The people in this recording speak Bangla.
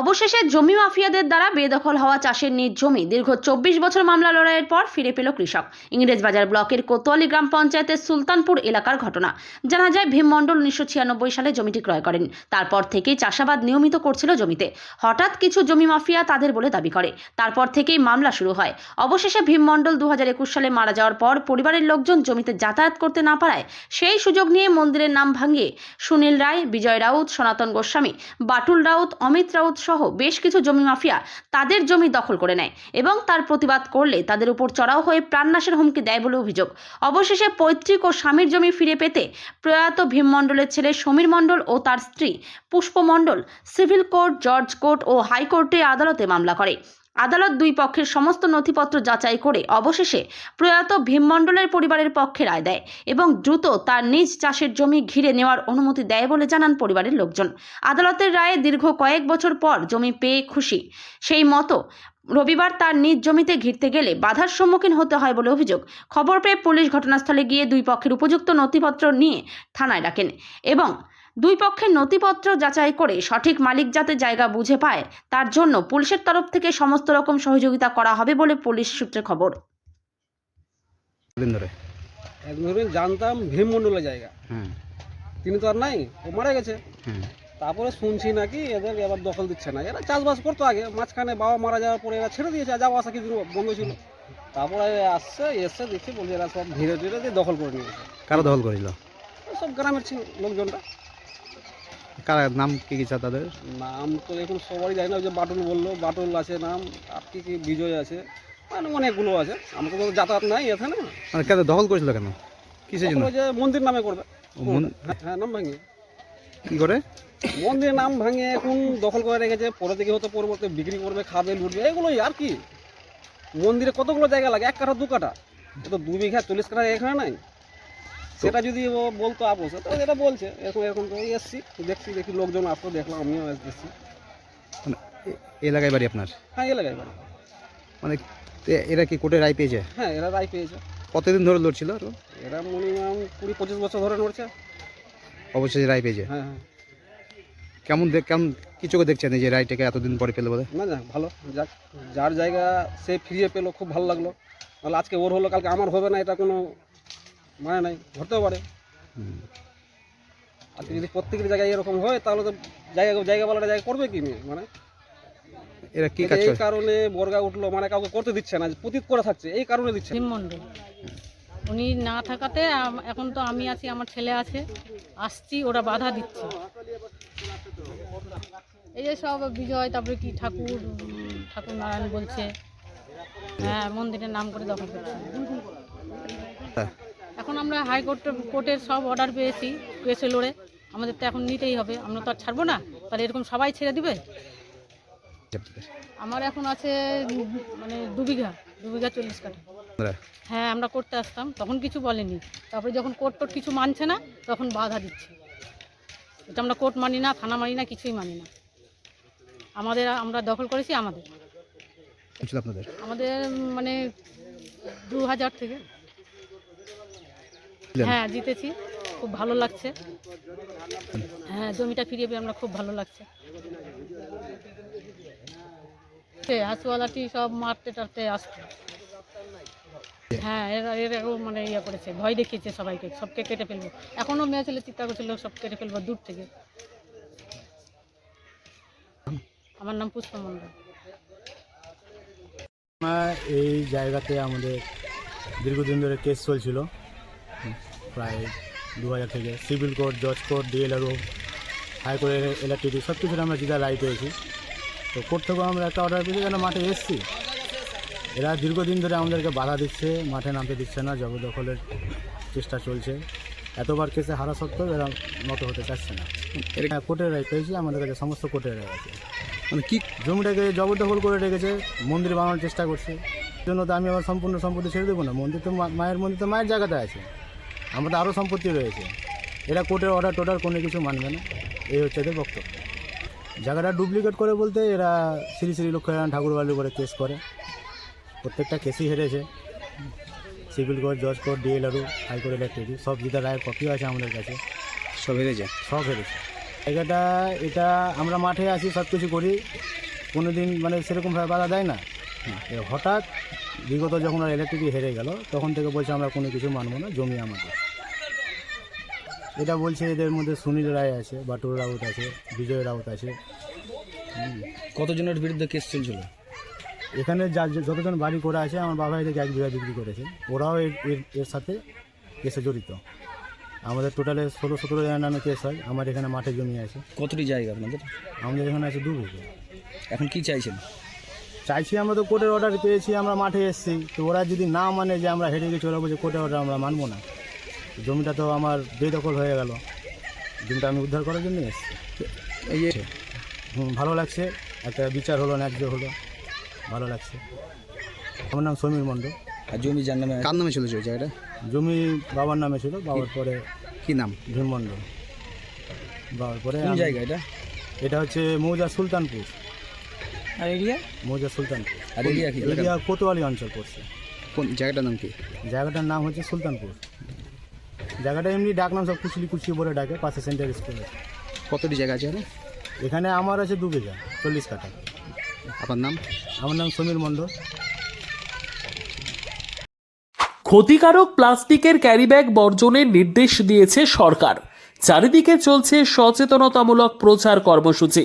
অবশেষে জমি মাফিয়াদের দ্বারা বেদখল হওয়া চাষের নিজ জমি। দীর্ঘ চব্বিশ বছর মামলা লড়াইয়ের পর ফিরে পেল কৃষক। ইংরেজবাজার ব্লকের কোতোয়ালি গ্রাম পঞ্চায়েতের সুলতানপুর এলাকার ঘটনা। জানা যায়, ভীম মণ্ডল উনিশশো ছিয়ানব্বই সালে জমিটি ক্রয় করেন। তারপর থেকেই চাষাবাদ নিয়মিত করছিল জমিতে। হঠাৎ কিছু জমি মাফিয়া তাদের বলে দাবি করে। তারপর থেকেই মামলা শুরু হয়। অবশেষে ভীম মণ্ডল দু হাজার একুশ সালে মারা যাওয়ার পর পরিবারের লোকজন জমিতে যাতায়াত করতে না পারায় সেই সুযোগ নিয়ে মন্দিরের নাম ভাঙিয়ে সুনীল রায়, বিজয় রাউত, সনাতন গোস্বামী, বাটুল রাউত, অমিত রাউত সহ বেশ কিছু জমি মাফিয়া তাদের জমি দখল করে নেয় এবং তার প্রতিবাদ করলে তাদের উপর চড়াও হয়ে প্রাণনাশের হুমকি দেয় বলে অভিযোগ। অবশেষে পৈতৃক ও স্বামীর জমি ফিরে পেতে প্রয়াত ভীম মণ্ডলের ছেলে সমীর মণ্ডল ও তার স্ত্রী Pushpa Mondal, civil court judge court ও হাইকোর্টে আদালতে মামলা করে। আদালত দুই পক্ষের সমস্ত নথিপত্র যাচাই করে অবশেষে প্রয়াত ভীম মণ্ডলের পরিবারের পক্ষে রায় দেয় এবং দ্রুত তার নিজ চাষের জমি ঘিরে নেওয়ার অনুমতি দেয় বলে জানান পরিবারের লোকজন। আদালতের রায়ে দীর্ঘ কয়েক বছর পর জমি পেয়ে খুশি। সেই মতো রবিবার তার নিজ জমিতে ঘিরতে গেলে বাধার সম্মুখীন হতে হয় বলে অভিযোগ। খবর পেয়ে পুলিশ ঘটনাস্থলে গিয়ে দুই পক্ষের উপযুক্ত নথিপত্র নিয়ে থানায় ডাকেন এবং দুই পক্ষের নথিপত্র যাচাই করে সঠিক মালিক যাতে জায়গা বুঝে পায় তার জন্য পুলিশের তরফ থেকে সমস্ত রকম সহযোগিতা করা হবে বলে পুলিশ সূত্রে খবর। ধরুন জানতাম ভীম মণ্ডলের জায়গা। হুম তিনি তো আর নাই ও মারা গেছে। তারপরে শুনছি নাকি এদের এবার দখল দিচ্ছে না। এরা চাষবাস করতো আগে মাঝখানে বাবা মারা যাওয়ার পরে এরা ছেড়ে দিয়েছে যাওয়া আসা কিছু বন্ধ ছিল। তারপরে আসছে এসে দেখছি বলছে এরা সব ধীরে ধীরে দিয়ে দখল করে নিয়েছে। কারা দখল করেছিল? সব গ্রামের ছিল লোকজনটা কারা নাম কি কি তাদের? নাম তো এখন সবারই জানি না ওই যে বাটুল বলল বাটুল আছে নাম আর কি কি বিজয় আছে মানে অনেকগুলো আছে। আমাকে তো যাতায়াত নাই এখানে। মানে কেন দখল করেছিল কেন? কিসের জন্য? যে মন্দির নামে করবে। হ্যাঁ, হ্যাঁ নাম ভাঙিয়ে। কি করে? মন্দির নাম ভাঙে এখন দখল করে রেখেছে পরে থেকে হয়তো পরবর্তী বিক্রি করবে খাবে লুটবে এগুলোই আর কি। মন্দিরে কতগুলো জায়গা লাগে? এক কাঠা দু কাঠা। তো দু বিঘা চল্লিশ কাঠা এখানে নাই। সেটা যদি ও বলতো আপোষে তো এটা বলছে। এরকম এরকম করে এসছি। দেখছি দেখি লোকজন আসতো দেখলাম আমিও এসেছি। মানে এলাকায় বাড়ি আপনার? হ্যাঁ এলাকায় বাড়ি। মানে এরা কি কোর্টে রায় পেয়েছে? হ্যাঁ এরা রায় পেয়েছে। কতদিন ধরে লড়ছিল আরও এরা মিনিমাম কুড়ি পঁচিশ বছর ধরে নড়ছে অবশেষে রায় পেয়েছে? হ্যাঁ হ্যাঁ। কেমন দেখ কেমন কি চোখে দেখছেন এই যে রায়টাকে এতদিন পরে পেলে বলে? না না ভালো। যাক যার জায়গা সে ফিরিয়ে পেল খুব ভালো লাগল। তাহলে আজকে ওর হলো কালকে আমার হবে না এটা কোনো মানে নাই ঘটতেও পারে। আর যদি প্রত্যেকের জায়গায় এরকম হয় তাহলে তো জায়গা জায়গাওয়ালাটা জায়গা করবে কি নিয়ে মানে এরা কি কাজ এই কারণে বর্গা উঠল মানে কাউকে করতে দিচ্ছে না পতিত করে থাকছে এই কারণে দিচ্ছে। মণ্ডল উনি না থাকাতে এখন তো আমি আছি আমার ছেলে আছে আসছি ওরা বাধা দিচ্ছে। এই যে সব বিজয় তারপরে কি ঠাকুর ঠাকুর নারায়ণ বলছে। হ্যাঁ মন্দিরের নাম করে দখল করছে। এখন আমরা হাইকোর্ট কোর্টের সব অর্ডার পেয়েছি কেসে লড়ে। আমাদের তো এখন নিতেই হবে আমরা তো আর ছাড়বো না। তাহলে এরকম সবাই ছেড়ে দিবে? আমার এখন আছে মানে দু বিঘা দু বিঘা চল্লিশ কাঠা। হ্যাঁ আমরা করতে আসতাম তখন কিছু বলেনি। তারপরে যখন কোর্ট টোট কিছু মানছে না তখন বাধা দিচ্ছে। এটা আমরা কোর্ট মানি না থানা মানি না কিছুই মানি না। আমাদের আমরা দখল করেছি আমাদের। আপনাদের? আমাদের মানে দু হাজার থেকে? হ্যাঁ জিতেছি। খুব ভালো লাগছে। হ্যাঁ জমিটা ফিরিয়ে পেয়ে আমরা খুব ভালো লাগছে। সে হাসুয়ালাটি সব মারতে টারতে আসছে হ্যাঁ এরা এরাও মানে ইয়ে করেছে ভয় দেখিয়েছে সবাইকে সবকে কেটে ফেলব। এখনও মেয়ে ছেলে চিন্তা করছিল সব কেটে ফেলব দূর থেকে। আমার নাম পুষ্প মণ্ডল। এই জায়গাতে আমাদের দীর্ঘদিন ধরে কেস চলছিল। প্রায় দু হাজার থেকে। সিভিল কোর্ট জজ কোর্ট ডিএলআরও হাইকোর্টের এলআরটিডি সব কিছুর আমরা জিতা রায় পেয়েছি। তো কোর্ট থেকেও আমরা একটা অর্ডার পেয়েছি যেন মাঠে এসেছি। এরা দীর্ঘদিন ধরে আমাদেরকে বাধা দিচ্ছে মাঠে নামতে দিচ্ছে না জবরদখলের চেষ্টা চলছে। এতবার কেসে হারা সত্ত্বেও এরা মতো হতে চাচ্ছে না। হ্যাঁ, কোর্টের রায় পেয়েছি আমাদের কাছে সমস্ত কোর্টের রায় আছে। মানে কি? জমিটাকে জবরদখল করে রেখেছে মন্দির বানানোর চেষ্টা করছে। জন্য তো আমি আমার সম্পূর্ণ সম্পত্তি ছেড়ে দেবো না। মন্দির তো মা- মায়ের মন্দির তো মায়ের জায়গাতে আছে। আমার তো আরও সম্পত্তি রয়েছে। এরা কোর্টের অর্ডার টোটার কোনো কিছু মানবে না। এই হচ্ছে এদের বক্তব্য। জায়গাটা ডুপ্লিকেট করে বলতে এরা শ্রী শ্রী লক্ষ্মীনারায়ণ ঠাকুর বাড়ির উপরে কেস করে। প্রত্যেকটা কেসই হেরেছে। সিভিল কোর্ট জজ court DLRO high court electric সব জিতা রায়ের কপিও আছে আমাদের কাছে। সব হেরেছে? সব হেরেছে। জায়গাটা এটা আমরা মাঠে আসি সব কিছু করি। কোনো দিন মানে সেরকমভাবে বাধা দেয় না। হঠাৎ বিগত যখন আর ইলেকট্রিক হেরে গেল তখন থেকে বলছে আমরা কোনো কিছু মানবো না জমি আমাদের। এটা বলছে এদের মধ্যে সুনীল রায় আছে বাটুর রাউত আছে বিজয় রাউত আছে। কতজনের বিরুদ্ধে কেস চলছিল? এখানে যা যতজন বাড়ি করা আছে আমার বাবা এদেরকে এক বিঘা বিক্রি করেছে ওরাও এর এর- এর সাথে কেসে জড়িত। আমাদের টোটালে ষোলো সতেরো জনের নামে কেস হয় আমার এখানে মাঠে জমি আছে। কতটি জায়গা আপনাদের? আমাদের এখানে আছে দু বিঘে। এখন কি চাইছেন? চাইছি আমরা তো কোর্টের অর্ডার পেয়েছি আমরা মাঠে এসেছি। তো ওরা যদি না মানে যে আমরা হেরে গেছি ওরা বলছে কোর্টের অর্ডার আমরা মানবো না। জমিটা তো আমার বেদখল হয়ে গেল। জমিটা আমি উদ্ধার করার জন্য এসেছি। এই যে হুম, ভালো লাগছে। একটা বিচার হলো ন্যায্য হলো। ভালো লাগছে। আমার নাম সমীর মণ্ডল। আর জমি যার নামে কার নামে ছিল ওই জায়গাটা? জমি বাবার নামে ছিল বাবার পরে কি নাম? ভীম মণ্ডল বাবার পরে জায়গা এটা? এটা হচ্ছে মৌজা সুলতানপুর। আর এরিয়া মৌজা সুলতানপুর আর এরিয়া কি? এরিয়া কোতোয়ালি অঞ্চল পড়ছে। কোন জায়গাটার নাম কি? জায়গাটার নাম হচ্ছে সুলতানপুর। জায়গাটা এমনি ডাক নাম সব কুচলি কুচি বলে ডাকে পাশে সেন্টার স্কুল আছে। কতটি জায়গা আছে এখানে? এখানে আমার আছে দু বিঘা চল্লিশ কাঠা। আপনার নাম? আমার নাম সমীর মণ্ডল। ক্ষতিকারক প্লাস্টিকের ক্যারিব্যাগ বর্জনের নির্দেশ দিয়েছে সরকার। চারিদিকে চলছে সচেতনতামূলক প্রচার কর্মসূচি।